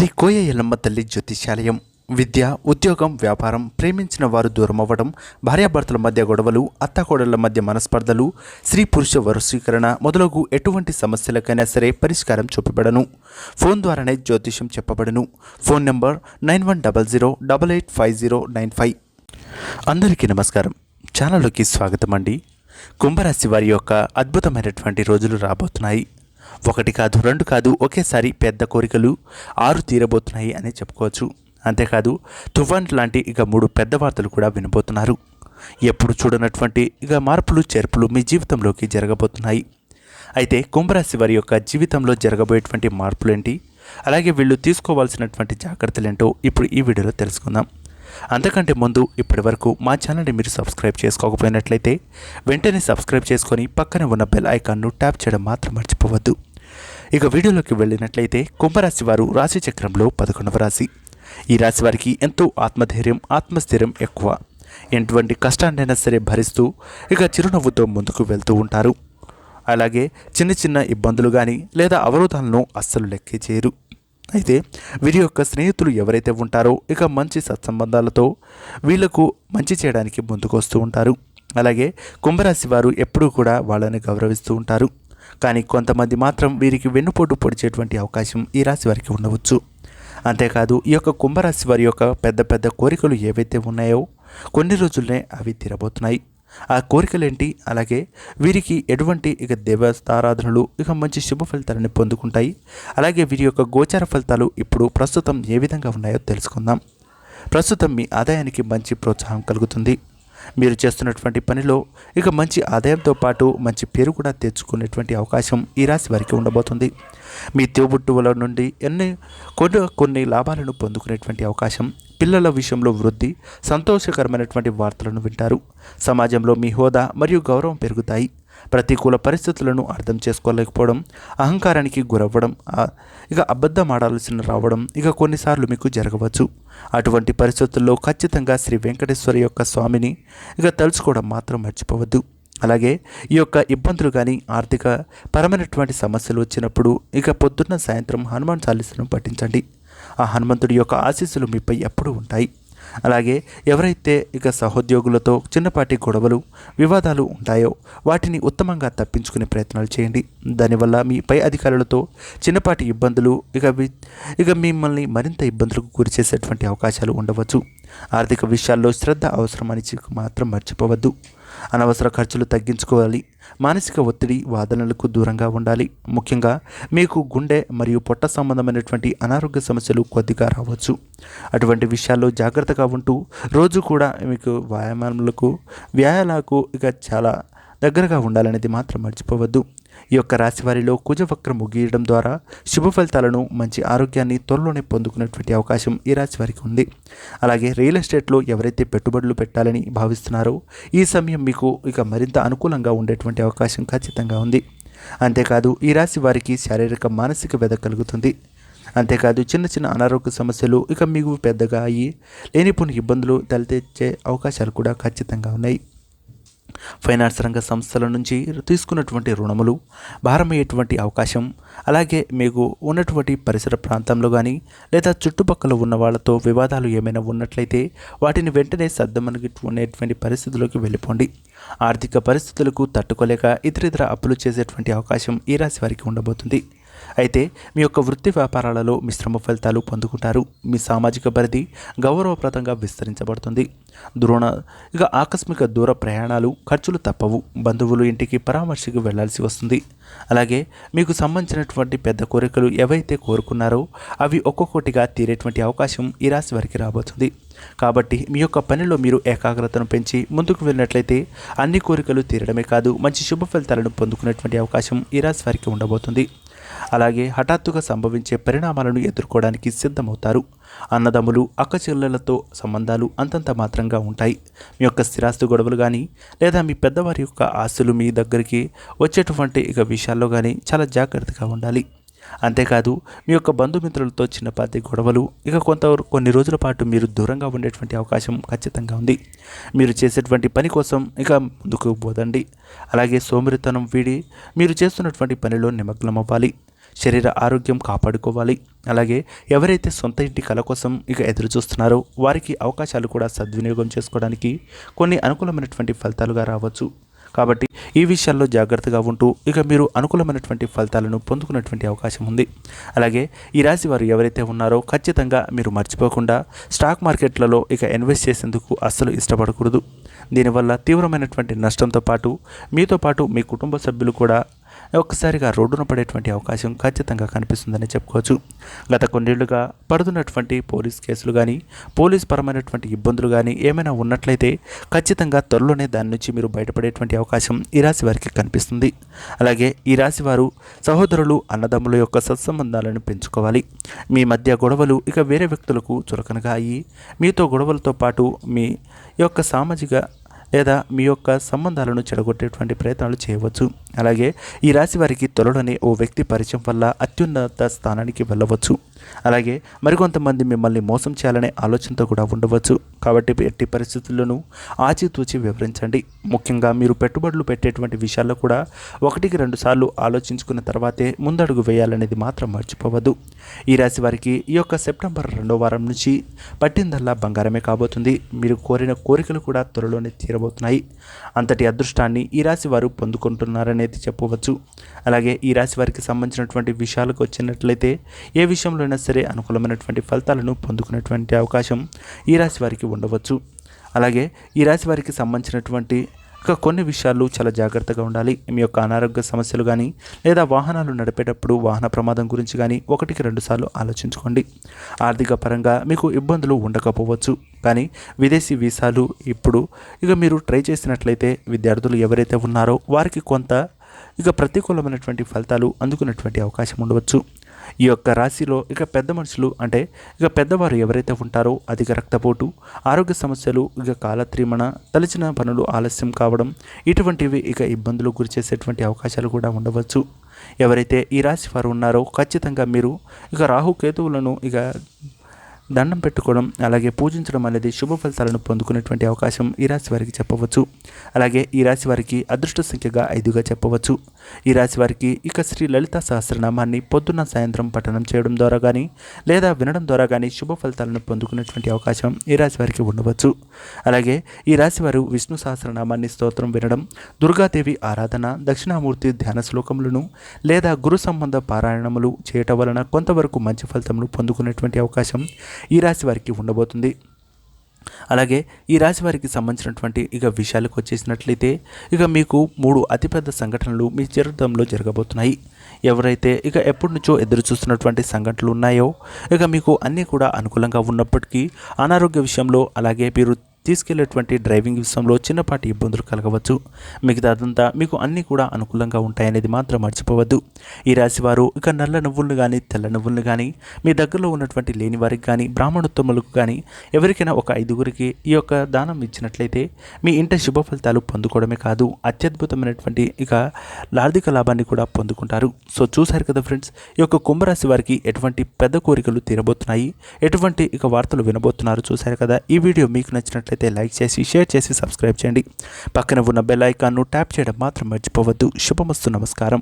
శ్రీ కోయ ఎల్లమ్మ తల్లి జ్యోతిషాలయం. విద్య ఉద్యోగం వ్యాపారం ప్రేమించిన వారు దూరం అవ్వడం భార్యాభర్తల మధ్య గొడవలు అత్తాకోడళ్ళ మధ్య మనస్పర్ధలు స్త్రీ పురుష వరుసీకరణ మొదలగు ఎటువంటి సమస్యలకైనా సరే పరిష్కారం చూపబడను. ఫోన్ ద్వారానే జ్యోతిషం చెప్పబడను. Phone number nine one double zero double eight five zero nine five. అందరికీ నమస్కారం. ఛానల్లోకి స్వాగతం అండి కుంభరాశి వారి యొక్క అద్భుతమైనటువంటి రోజులు రాబోతున్నాయి. ఒకటి కాదు రెండు కాదు ఒకేసారి పెద్ద కోరికలు ఆరు తీరబోతున్నాయి అని చెప్పుకోవచ్చు. అంతేకాదు తుఫాన్ లాంటి ఇక మూడు పెద్ద వార్తలు కూడా వినబోతున్నారు. ఎప్పుడు చూడనటువంటి ఇక మార్పులు చేర్పులు మీ జీవితంలోకి జరగబోతున్నాయి. అయితే కుంభరాశి వారి యొక్క జీవితంలో జరగబోయేటువంటి మార్పులేంటి? అలాగే వీళ్ళు తీసుకోవాల్సినటువంటి జాగ్రత్తలేంటో ఇప్పుడు ఈ వీడియోలో తెలుసుకుందాం. అంతకంటే ముందు ఇప్పటి వరకు మా ఛానల్ని మీరు సబ్స్క్రైబ్ చేసుకోకపోయినట్లయితే వెంటనే సబ్స్క్రైబ్ చేసుకొని పక్కనే ఉన్న బెల్ ఐకాన్ను ట్యాప్ చేయడం మాత్రం మర్చిపోవద్దు. ఇక వీడియోలోకి వెళ్ళినట్లయితే కుంభరాశి వారు రాశి చక్రంలో పదకొండవ రాశి. ఈ రాశి వారికి ఎంతో ఆత్మధైర్యం ఆత్మస్థైర్యం ఎక్కువ. ఎటువంటి కష్టాన్నైనా సరే భరిస్తూ ఇక చిరునవ్వుతో ముందుకు వెళ్తూ ఉంటారు. అలాగే చిన్న చిన్న ఇబ్బందులు కానీ లేదా అవరోధాలను అస్సలు లెక్కే చేయరు. అయితే వీరి యొక్క స్నేహితులు ఎవరైతే ఉంటారో ఇక మంచి సత్సంబంధాలతో వీళ్ళకు మంచి చేయడానికి ముందుకు వస్తూ ఉంటారు. అలాగే కుంభరాశి వారు ఎప్పుడూ కూడా వాళ్ళని గౌరవిస్తూ ఉంటారు. కానీ కొంతమంది మాత్రం వీరికి వెన్నుపోటు పొడిచేటువంటి అవకాశం ఈ రాశి వారికి ఉండవచ్చు. అంతేకాదు ఈ యొక్క కుంభరాశి వారి యొక్క పెద్ద పెద్ద కోరికలు ఏవైతే ఉన్నాయో కొన్ని రోజుల్లోనే అవి తీరబోతున్నాయి. ఆ కోరికలేంటి? అలాగే వీరికి ఎటువంటి ఇక దేవస్థారాధనలు ఇక మంచి శుభ ఫలితాలను పొందుకుంటాయి. అలాగే వీరి యొక్క గోచార ఫలితాలు ఇప్పుడు ప్రస్తుతం ఏ విధంగా ఉన్నాయో తెలుసుకుందాం. ప్రస్తుతం మీ ఆదాయానికి మంచి ప్రోత్సాహం కలుగుతుంది. మీరు చేస్తున్నటువంటి పనిలో ఇక మంచి ఆదాయంతో పాటు మంచి పేరు కూడా తెచ్చుకునేటువంటి అవకాశం ఈ రాశి వారికి ఉండబోతుంది. మీ తోబుట్టువుల నుండి ఎన్ని కొన్ని కొన్ని లాభాలను పొందుకునేటువంటి అవకాశం పిల్లల విషయంలో వృద్ధి సంతోషకరమైనటువంటి వార్తలను వింటారు. సమాజంలో మీ హోదా మరియు గౌరవం పెరుగుతాయి. ప్రతికూల పరిస్థితులను అర్థం చేసుకోలేకపోవడం అహంకారానికి గురవ్వడం ఇక అబద్ధం ఆడాల్సిన రావడం ఇక కొన్నిసార్లు మీకు జరగవచ్చు. అటువంటి పరిస్థితుల్లో ఖచ్చితంగా శ్రీ వెంకటేశ్వర యొక్క స్వామిని ఇక తలుచుకోవడం మాత్రం మర్చిపోవద్దు. అలాగే ఈ యొక్క ఇబ్బందులు కానీ ఆర్థిక పరమైనటువంటి సమస్యలు వచ్చినప్పుడు ఇక పొద్దున్న సాయంత్రం హనుమాన్ చాలీసను పఠించండి. ఆ హనుమంతుడి యొక్క ఆశీస్సులు మీపై ఎప్పుడూ ఉంటాయి. అలాగే ఎవరైతే ఇక సహోద్యోగులతో చిన్నపాటి గొడవలు వివాదాలు ఉంటాయో వాటిని ఉత్తమంగా తప్పించుకునే ప్రయత్నాలు చేయండి. దానివల్ల మీ పై అధికారులతో చిన్నపాటి ఇబ్బందులు ఇక వి- ఇక మిమ్మల్ని మరింత ఇబ్బందులకు గురి చేసేటువంటి అవకాశాలు ఉండవచ్చు. ఆర్థిక విషయాల్లో శ్రద్ధ అవసరమని మాత్రం మర్చిపోవద్దు. అనవసర ఖర్చులు తగ్గించుకోవాలి. మానసిక ఒత్తిడి వాదనలకు దూరంగా ఉండాలి. ముఖ్యంగా మీకు గుండె మరియు పొట్ట సంబంధమైనటువంటి అనారోగ్య సమస్యలు కొద్దిగా రావచ్చు. అటువంటి విషయాల్లో జాగ్రత్తగా ఉంటూ రోజు కూడా మీకు వ్యాయామాలకు వ్యాయాలకు ఇక చాలా దగ్గరగా ఉండాలనేది మాత్రం మర్చిపోవద్దు. ఈ యొక్క రాశి వారిలో కుజవక్రం ముగియడం ద్వారా శుభ ఫలితాలను మంచి ఆరోగ్యాన్ని త్వరలోనే పొందుకునేటువంటి అవకాశం ఈ రాశి వారికి ఉంది. అలాగే రియల్ ఎస్టేట్లో ఎవరైతే పెట్టుబడులు పెట్టాలని భావిస్తున్నారో ఈ సమయం మీకు ఇక మరింత అనుకూలంగా ఉండేటువంటి అవకాశం ఖచ్చితంగా ఉంది. అంతేకాదు ఈ రాశి వారికి శారీరక మానసిక వ్యధ కలుగుతుంది. అంతేకాదు చిన్న చిన్న అనారోగ్య సమస్యలు ఇక మీకు పెద్దగా అయ్యి లేనిపోని ఇబ్బందులు తలెత్తే అవకాశాలు కూడా ఖచ్చితంగా ఉన్నాయి. ఫైనాన్స్ రంగ సంస్థల నుంచి తీసుకున్నటువంటి రుణములు భారమయ్యేటువంటి అవకాశం అలాగే మీకు ఉన్నటువంటి పరిసర ప్రాంతంలో కానీ లేదా చుట్టుపక్కల ఉన్న వాళ్ళతో వివాదాలు ఏమైనా ఉన్నట్లయితే వాటిని వెంటనే సర్దమనుకునేటువంటి పరిస్థితుల్లోకి వెళ్ళిపోండి. ఆర్థిక పరిస్థితులకు తట్టుకోలేక ఇతరితర అప్పులు చేసేటువంటి అవకాశం ఈ రాశి వారికి ఉండబోతుంది. అయితే మీ యొక్క వృత్తి వ్యాపారాలలో మిశ్రమ ఫలితాలు పొందుకుంటారు. మీ సామాజిక పరిధి గౌరవప్రదంగా విస్తరించబడుతుంది. ద్రోణ ఇక ఆకస్మిక దూర ప్రయాణాలు ఖర్చులు తప్పవు. బంధువులు ఇంటికి పరామర్శకు వెళ్ళాల్సి వస్తుంది. అలాగే మీకు సంబంధించినటువంటి పెద్ద కోరికలు ఏవైతే కోరుకున్నారో అవి ఒక్కొక్కటిగా తీరేటువంటి అవకాశం ఈ రాశి వారికి రాబోతుంది. కాబట్టి మీ యొక్క పనిలో మీరు ఏకాగ్రతను పెంచి ముందుకు వెళ్ళినట్లయితే అన్ని కోరికలు తీరడమే కాదు మంచి శుభ ఫలితాలను పొందుకునేటువంటి అవకాశం ఈ రాశి వారికి ఉండబోతుంది. అలాగే హఠాత్తుగా సంభవించే పరిణామాలను ఎదుర్కోవడానికి సిద్ధమవుతారు. అన్నదమ్ములు అక్కచెల్లెలతో సంబంధాలు అంతంత మాత్రంగా ఉంటాయి. మీ యొక్క స్థిరాస్తి గొడవలు కానీ లేదా మీ పెద్దవారి యొక్క ఆస్తులు మీ దగ్గరికి వచ్చేటువంటి ఇక విషయాల్లో కానీ చాలా జాగ్రత్తగా ఉండాలి. అంతేకాదు మీ యొక్క బంధుమిత్రులతో చిన్నపాటి గొడవలు ఇక కొంత కొన్ని రోజుల పాటు మీరు దూరంగా ఉండేటువంటి అవకాశం ఖచ్చితంగా ఉంది. మీరు చేసేటువంటి పని కోసం ఇక ముందుకు పోదండి. అలాగే సోమరితనం వీడి మీరు చేస్తున్నటువంటి పనిలో నిమగ్నం అవ్వాలి శరీర ఆరోగ్యం కాపాడుకోవాలి. అలాగే ఎవరైతే సొంత ఇంటి కల కోసం ఇక ఎదురు చూస్తున్నారో వారికి అవకాశాలు కూడా సద్వినియోగం చేసుకోవడానికి కొన్ని అనుకూలమైనటువంటి ఫలితాలుగా రావచ్చు. కాబట్టి ఈ విషయాల్లో జాగ్రత్తగా ఉంటూ ఇక మీరు అనుకూలమైనటువంటి ఫలితాలను పొందుకున్నటువంటి అవకాశం ఉంది. అలాగే ఈ రాశి వారు ఎవరైతే ఉన్నారో ఖచ్చితంగా మీరు మర్చిపోకుండా స్టాక్ మార్కెట్లలో ఇక ఇన్వెస్ట్ చేసేందుకు అస్సలు ఇష్టపడకూడదు. దీనివల్ల తీవ్రమైనటువంటి నష్టంతో పాటు మీతో పాటు మీ కుటుంబ సభ్యులు కూడా ఒక్కసారిగా రోడ్డున పడేటువంటి అవకాశం ఖచ్చితంగా కనిపిస్తుందని చెప్పుకోవచ్చు. గత కొన్నేళ్ళుగా పడుతున్నటువంటి పోలీస్ కేసులు కానీ పోలీస్ పరమైనటువంటి ఇబ్బందులు కానీ ఏమైనా ఉన్నట్లయితే ఖచ్చితంగా త్వరలోనే దాని నుంచి మీరు బయటపడేటువంటి అవకాశం ఈ రాశి వారికి కనిపిస్తుంది. అలాగే ఈ రాశి వారు సహోదరులు అన్నదమ్ముల యొక్క సత్సంబంధాలను పెంచుకోవాలి. మీ మధ్య గొడవలు ఇక వేరే వ్యక్తులకు చులకనగా అయ్యి మీతో గొడవలతో పాటు మీ యొక్క సామాజిక లేదా మీ యొక్క సంబంధాలను చెడగొట్టేటువంటి ప్రయత్నాలు చేయవచ్చు. అలాగే ఈ రాశి వారికి త్వరలోనే ఓ వ్యక్తి పరిచయం వల్ల అత్యున్నత స్థానానికి వెళ్ళవచ్చు. అలాగే మరికొంతమంది మిమ్మల్ని మోసం చేయాలనే ఆలోచనతో కూడా ఉండవచ్చు. కాబట్టి ఎట్టి పరిస్థితుల్లోనూ ఆచితూచి వివరించండి. ముఖ్యంగా మీరు పెట్టుబడులు పెట్టేటువంటి విషయాల్లో కూడా ఒకటికి రెండు సార్లు ఆలోచించుకున్న తర్వాతే ముందడుగు వేయాలనేది మాత్రం మర్చిపోవద్దు. ఈ రాశి వారికి ఈ యొక్క సెప్టెంబర్ రెండో వారం నుంచి పట్టిందల్లా బంగారమే కాబోతుంది. మీరు కోరిన కోరికలు కూడా త్వరలోనే తీరబోతున్నాయి. అంతటి అదృష్టాన్ని ఈ రాశి వారు పొందుకుంటున్నారనేది చెప్పవచ్చు. అలాగే ఈ రాశి వారికి సంబంధించినటువంటి విషయాలకు వచ్చినట్లయితే ఏ విషయంలో అయినా సరే అనుకూలమైనటువంటి ఫలితాలను పొందుకునేటువంటి అవకాశం ఈ రాశి వారికి ఉండవచ్చు. అలాగే ఈ రాశి వారికి సంబంధించినటువంటి ఇక కొన్ని విషయాలు చాలా జాగ్రత్తగా ఉండాలి. మీ యొక్క అనారోగ్య సమస్యలు కానీ లేదా వాహనాలు నడిపేటప్పుడు వాహన ప్రమాదం గురించి కానీ ఒకటికి రెండుసార్లు ఆలోచించుకోండి. ఆర్థిక పరంగా మీకు ఇబ్బందులు ఉండకపోవచ్చు. కానీ విదేశీ వీసాలు ఇప్పుడు ఇక మీరు ట్రై చేసినట్లయితే విద్యార్థులు ఎవరైతే ఉన్నారో వారికి కొంత ఇక ప్రతికూలమైనటువంటి ఫలితాలు అందుకున్నటువంటి అవకాశం ఉండవచ్చు. ఈ యొక్క రాశిలో ఇక పెద్ద మనుషులు అంటే ఇక పెద్దవారు ఎవరైతే ఉంటారో అధిక రక్తపోటు ఆరోగ్య సమస్యలు ఇక కాలత్రీమణ తలచిన పనులు ఆలస్యం కావడం ఇటువంటివి ఇక ఇబ్బందులు గురిచేసేటువంటి అవకాశాలు కూడా ఉండవచ్చు. ఎవరైతే ఈ రాశి వారు ఉన్నారో ఖచ్చితంగా మీరు ఇక రాహు కేతువులను ఇక దండం పెట్టుకోవడం అలాగే పూజించడం అనేది శుభ ఫలితాలను పొందుకునేటువంటి అవకాశం ఈ రాశి వారికి చెప్పవచ్చు. అలాగే ఈ రాశి వారికి అదృష్ట సంఖ్యగా ఐదుగా చెప్పవచ్చు. ఈ రాశి వారికి ఇక శ్రీ లలిత సహస్రనామాన్ని పొద్దున్న సాయంత్రం పఠనం చేయడం ద్వారా కానీ లేదా వినడం ద్వారా కానీ శుభ ఫలితాలను పొందుకునేటువంటి అవకాశం ఈ రాశి వారికి ఉండవచ్చు. అలాగే ఈ రాశి వారు విష్ణు సహస్రనామాన్ని స్తోత్రం వినడం దుర్గాదేవి ఆరాధన దక్షిణామూర్తి ధ్యాన శ్లోకములను లేదా గురు సంబంధ పారాయణములు చేయటం వలన కొంతవరకు మంచి ఫలితములు పొందుకునేటువంటి అవకాశం ఈ రాశి వారికి ఉండబోతుంది. అలాగే ఈ రాశి వారికి సంబంధించినటువంటి ఇక విషయాలకు వచ్చేసినట్లయితే ఇక మీకు మూడు అతిపెద్ద సంఘటనలు మీ జీవితంలో జరగబోతున్నాయి. ఎవరైతే ఇక ఎప్పటి నుంచో ఎదురు చూస్తున్నటువంటి సంఘటనలు ఉన్నాయో ఇక మీకు అన్నీ కూడా అనుకూలంగా ఉన్నప్పటికీ అనారోగ్య విషయంలో అలాగే మీరు తీసుకెళ్ళేటువంటి డ్రైవింగ్ విషయంలో చిన్నపాటి ఇబ్బందులు కలగవచ్చు. మిగతాదంతా మీకు అన్నీ కూడా అనుకూలంగా ఉంటాయనేది మాత్రం మర్చిపోవద్దు. ఈ రాశి వారు ఇక నల్ల నువ్వులను కానీ తెల్ల నువ్వులను కానీ మీ దగ్గరలో ఉన్నటువంటి లేని వారికి కానీ బ్రాహ్మణోత్తములకు కానీ ఎవరికైనా ఒక ఐదుగురికి ఈ యొక్క దానం ఇచ్చినట్లయితే మీ ఇంట శుభ ఫలితాలు పొందుకోవడమే కాదు అత్యద్భుతమైనటువంటి ఇక ఆర్థిక లాభాన్ని కూడా పొందుకుంటారు. సో చూశారు కదా ఫ్రెండ్స్ ఈ యొక్క కుంభరాశి వారికి ఎటువంటి పెద్ద కోరికలు తీరబోతున్నాయి ఎటువంటి ఇక వార్తలు వినబోతున్నారు చూశారు కదా ఈ వీడియో మీకు నచ్చినట్లయితే లైక్ చేసి షేర్ చేసి సబ్స్క్రైబ్ చేయండి. పక్కన ఉన్న బెల్ ఐకాన్ను ట్యాప్ చేయడం మాత్రం మర్చిపోవద్దు. శుభమస్తు. నమస్కారం.